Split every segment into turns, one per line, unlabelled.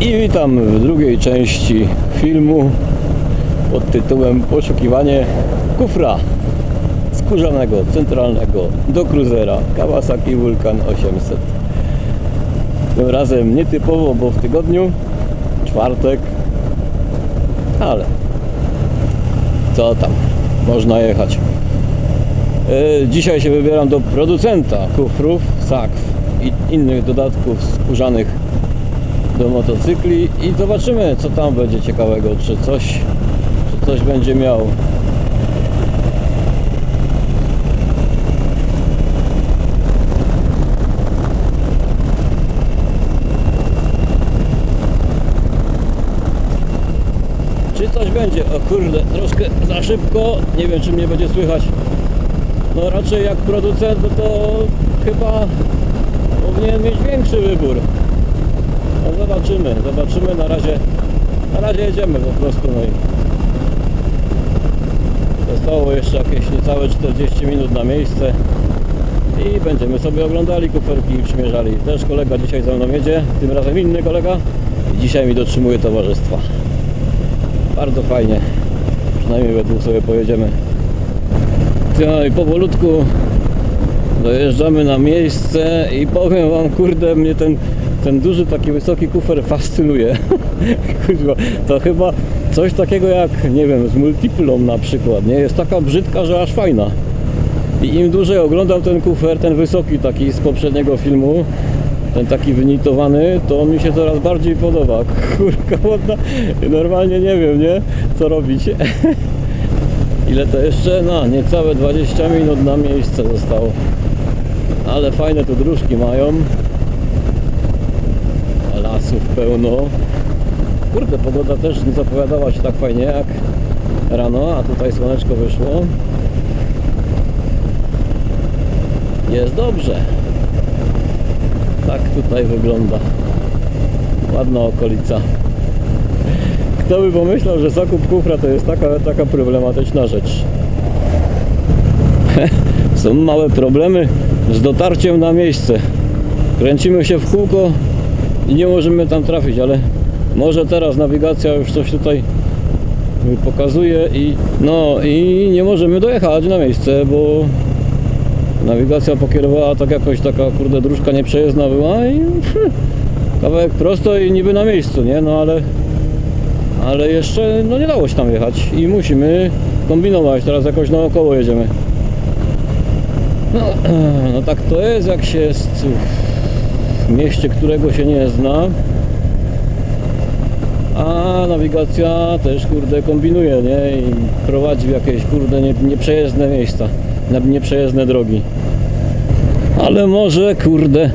I witam w drugiej części filmu pod tytułem Poszukiwanie kufra skórzanego, centralnego do kruzera Kawasaki Vulcan 800. Tym razem nietypowo, bo w tygodniu, czwartek, ale co tam, można jechać. E, Dzisiaj się wybieram do producenta kufrów, sakw i innych dodatków skórzanych do motocykli i zobaczymy co tam będzie ciekawego, czy coś, czy coś będzie miał. Czy coś będzie? O kurde, troszkę za szybko, nie wiem czy mnie będzie słychać. No raczej jak producent, no to chyba powinien mieć większy wybór. Zobaczymy, zobaczymy na razie. Na razie jedziemy po prostu no i zostało jeszcze jakieś niecałe 40 minut na miejsce i będziemy sobie oglądali kuferki i przymierzali. Też kolega dzisiaj ze mną jedzie, tym razem inny kolega i dzisiaj mi dotrzymuje towarzystwa. Bardzo fajnie, przynajmniej we dwóch sobie pojedziemy. No i powolutku dojeżdżamy na miejsce i powiem wam, kurde, mnie ten, ten duży, taki wysoki kufer fascynuje. To chyba coś takiego jak, nie wiem, z multiplą na przykład, nie? Jest taka brzydka, że aż fajna. I im dłużej oglądam ten kufer, ten wysoki taki z poprzedniego filmu, ten taki wynitowany, to on mi się coraz bardziej podoba. Kurka ładna, normalnie nie wiem, nie? Co robić. Ile to jeszcze? No, niecałe 20 minut na miejsce zostało. Ale fajne tu dróżki mają. Lasów pełno. Kurde, pogoda też nie zapowiadała się tak fajnie jak rano, a tutaj słoneczko wyszło. Jest dobrze. Tak tutaj wygląda. Ładna okolica. Kto by pomyślał, że zakup kufra to jest taka, taka problematyczna rzecz. Są małe problemy z dotarciem na miejsce. Kręcimy się w kółko i nie możemy tam trafić, ale może teraz nawigacja już coś tutaj pokazuje i no i nie możemy dojechać na miejsce, bo nawigacja pokierowała tak jakoś taka kurde dróżka nieprzejezdna była i kawałek prosto i niby na miejscu, nie? No ale ale jeszcze no nie dało się tam jechać i musimy kombinować, teraz jakoś naokoło jedziemy. No, no tak to jest, jak się jest mieście, którego się nie zna. A nawigacja też kurde kombinuje, nie? I prowadzi w jakieś kurde nie, nieprzejezdne miejsca, na nieprzejezdne drogi. Ale może kurde,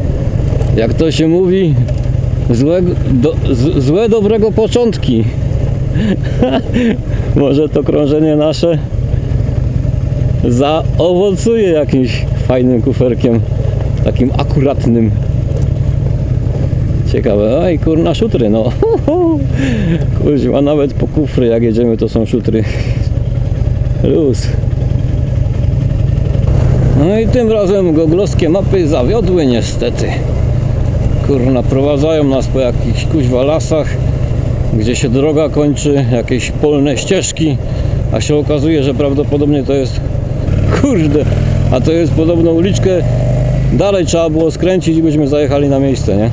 jak to się mówi, złe, do, z, złe dobrego początki. Może to krążenie nasze zaowocuje jakimś fajnym kuferkiem, takim akuratnym. Ciekawe, oj kurna szutry, no. Kuźma, nawet po kufry jak jedziemy to są szutry. Luz. No i tym razem goglowskie mapy zawiodły niestety. Kurna, prowadzają nas po jakichś kuźwa lasach gdzie się droga kończy, jakieś polne ścieżki, a się okazuje, że prawdopodobnie to jest kurde, a to jest podobno uliczkę dalej trzeba było skręcić i byśmy zajechali na miejsce, nie?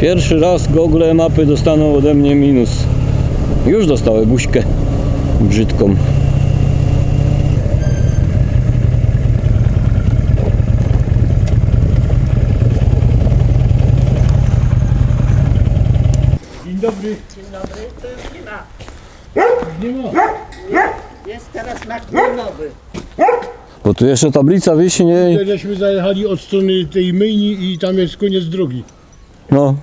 Pierwszy raz Google mapy dostaną ode mnie minus. Już dostały buźkę brzydką.
Dzień dobry.
Dzień dobry, to już nie ma.
Nie ma.
Jest teraz mak nowy.
Bo tu jeszcze tablica wisi, nie?
Żeśmy zajechali od strony tej myjni i tam jest koniec drogi.
No.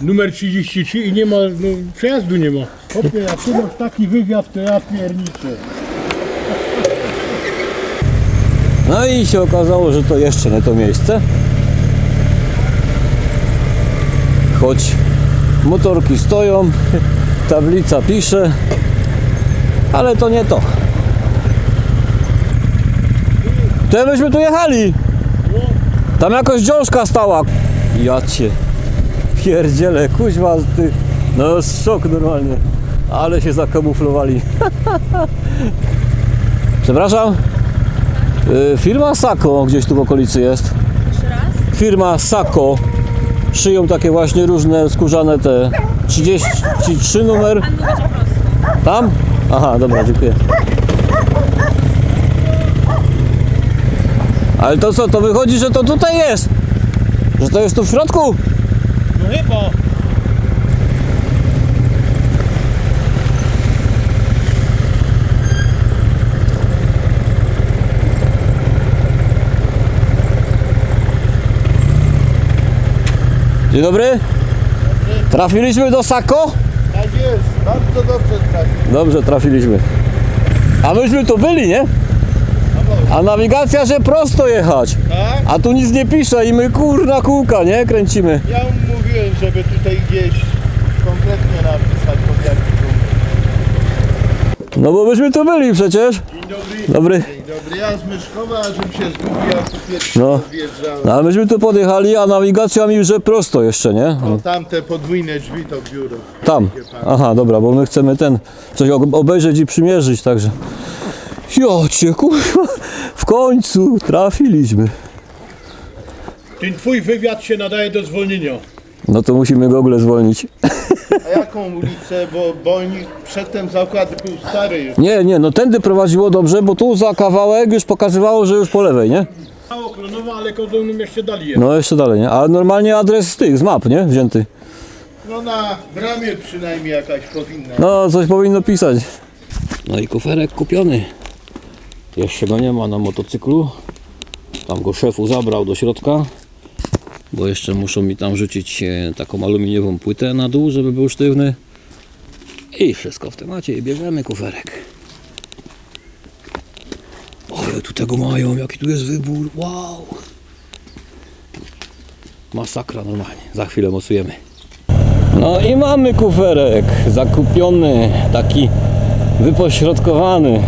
Numer 33 i nie ma, no przejazdu nie ma. Hopie, jak tu masz taki wywiad, to ja pierniczę.
No i się okazało, że to jeszcze nie to miejsce. Choć motorki stoją, tablica pisze, ale to nie to. To myśmy tu jechali. Tam jakoś dziążka stała. Ja cię pierdziele, kuźwa, ty, no szok normalnie, ale się zakamuflowali. Przepraszam, y, firma Sako gdzieś tu w okolicy jest. Firma Sako, szyją takie właśnie różne skórzane te 33 numer. Tam? Aha, dobra, dziękuję. Ale to co, to wychodzi, że to tutaj jest? Że to jest tu w środku?
Chyba.
Dzień dobry. Trafiliśmy do Sako?
Tak jest, bardzo dobrze trafi.
Dobrze, trafiliśmy. A myśmy tu byli, nie? A nawigacja, że prosto jechać.
Tak?
A tu nic nie pisze i my kurna kółka, nie? Kręcimy.
Żeby tutaj gdzieś konkretnie napisać pod jaki punkt.
No bo myśmy tu byli przecież.
Dzień dobry.
Dobry.
Dzień dobry, ja z Myszkowa, a żebym się zgubił, ja tu pierwszy
No.
wjeżdżałem.
No, a myśmy tu podjechali, a nawigacja mi, że prosto jeszcze, nie?
No, tamte podwójne drzwi to biuro.
Tam. Aha, dobra, bo my chcemy ten coś ob- obejrzeć i przymierzyć, także. Jocie, kurwa, w końcu trafiliśmy.
Ten twój wywiad się nadaje do zwolnienia.
No to musimy Google zwolnić.
A jaką ulicę, bo, bo oni przedtem zakład był stary już.
Nie, nie, no tędy prowadziło dobrze, bo tu za kawałek już pokazywało, że już po lewej, nie?
Mało klonowa, ale kozłownym jeszcze dali je.
No jeszcze dalej, nie? Ale normalnie adres z tych, z map, nie? Wzięty.
No na bramie przynajmniej jakaś powinna.
No, coś powinno pisać. No i kuferek kupiony. Jeszcze go nie ma na motocyklu. Tam go szefu zabrał do środka. Bo jeszcze muszą mi tam rzucić e, taką aluminiową płytę na dół, żeby był sztywny. I wszystko w temacie i bierzemy kuferek. Ale tu tego mają, jaki tu jest wybór. Wow. Masakra normalnie. Za chwilę mocujemy. No i mamy kuferek zakupiony, taki wypośrodkowany.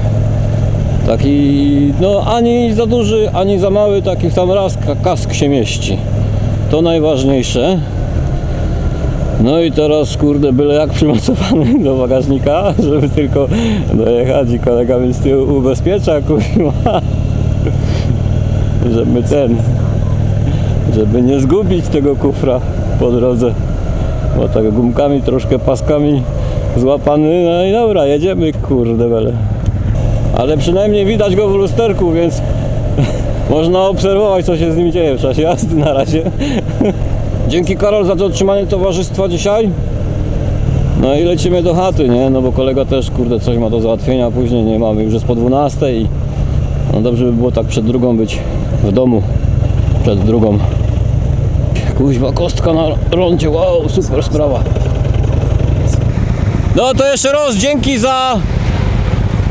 Taki, no ani za duży, ani za mały, taki w sam raz ka- kask się mieści. To najważniejsze. No i teraz kurde byle jak przymocowany do bagażnika, żeby tylko dojechać i kolega mnie z tyłu ubezpiecza, kurwa. Żeby ten, żeby nie zgubić tego kufra po drodze. Bo tak gumkami, troszkę paskami złapany, no i dobra, jedziemy, kurde bele. Ale przynajmniej widać go w lusterku, więc można obserwować, co się z nim dzieje w czasie jazdy na razie. Dzięki Karol za to otrzymanie towarzystwa dzisiaj. No i lecimy do chaty, nie? No bo kolega też, kurde, coś ma do załatwienia, później nie mamy, już jest po 12 i no dobrze by było tak przed drugą być w domu. Przed drugą. Kuźwa, kostka na rondzie, wow, super sprawa. No to jeszcze raz dzięki za,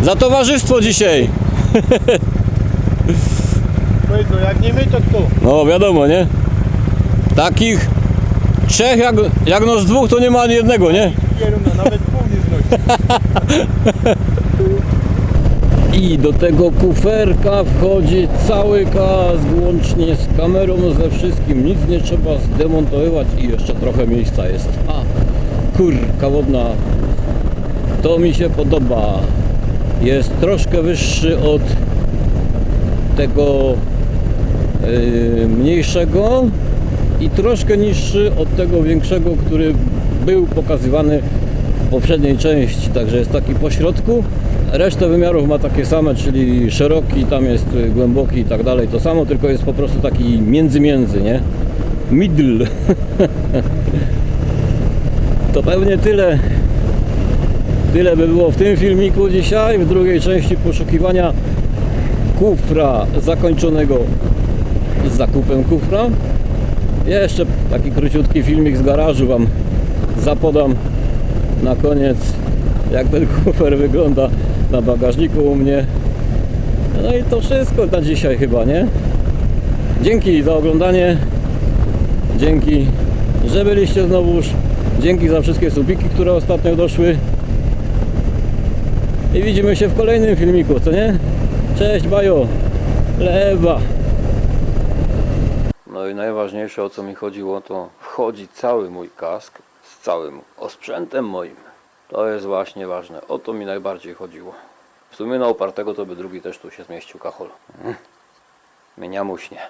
za towarzystwo dzisiaj.
Powiedzą, jak nie my, to kto?
No wiadomo, nie? Takich trzech jak, jak no z dwóch to nie ma ani jednego, nie?
Kieruna, nawet pół nie znosi.
I do tego kuferka wchodzi cały kask, łącznie z kamerą, ze wszystkim. Nic nie trzeba zdemontowywać i jeszcze trochę miejsca jest. A, kurka wodna. To mi się podoba. Jest troszkę wyższy od tego mniejszego i troszkę niższy od tego większego, który był pokazywany w poprzedniej części. Także jest taki po środku. Resztę wymiarów ma takie same, czyli szeroki, tam jest y, głęboki i tak dalej. To samo, tylko jest po prostu taki między-między, nie? Middle. to pewnie tyle. Tyle by było w tym filmiku dzisiaj. W drugiej części poszukiwania kufra zakończonego z zakupem kufra. Jeszcze taki króciutki filmik z garażu Wam zapodam na koniec, jak ten kufer wygląda na bagażniku u mnie. No i to wszystko na dzisiaj chyba, nie? Dzięki za oglądanie. Dzięki, że byliście znowuż. Dzięki za wszystkie subiki, które ostatnio doszły. I widzimy się w kolejnym filmiku, co nie? Cześć, bajo. Lewa. No i najważniejsze o co mi chodziło to wchodzi cały mój kask z całym osprzętem moim. To jest właśnie ważne. O to mi najbardziej chodziło. W sumie na opartego to by drugi też tu się zmieścił kachol. Mnie nie muśnie.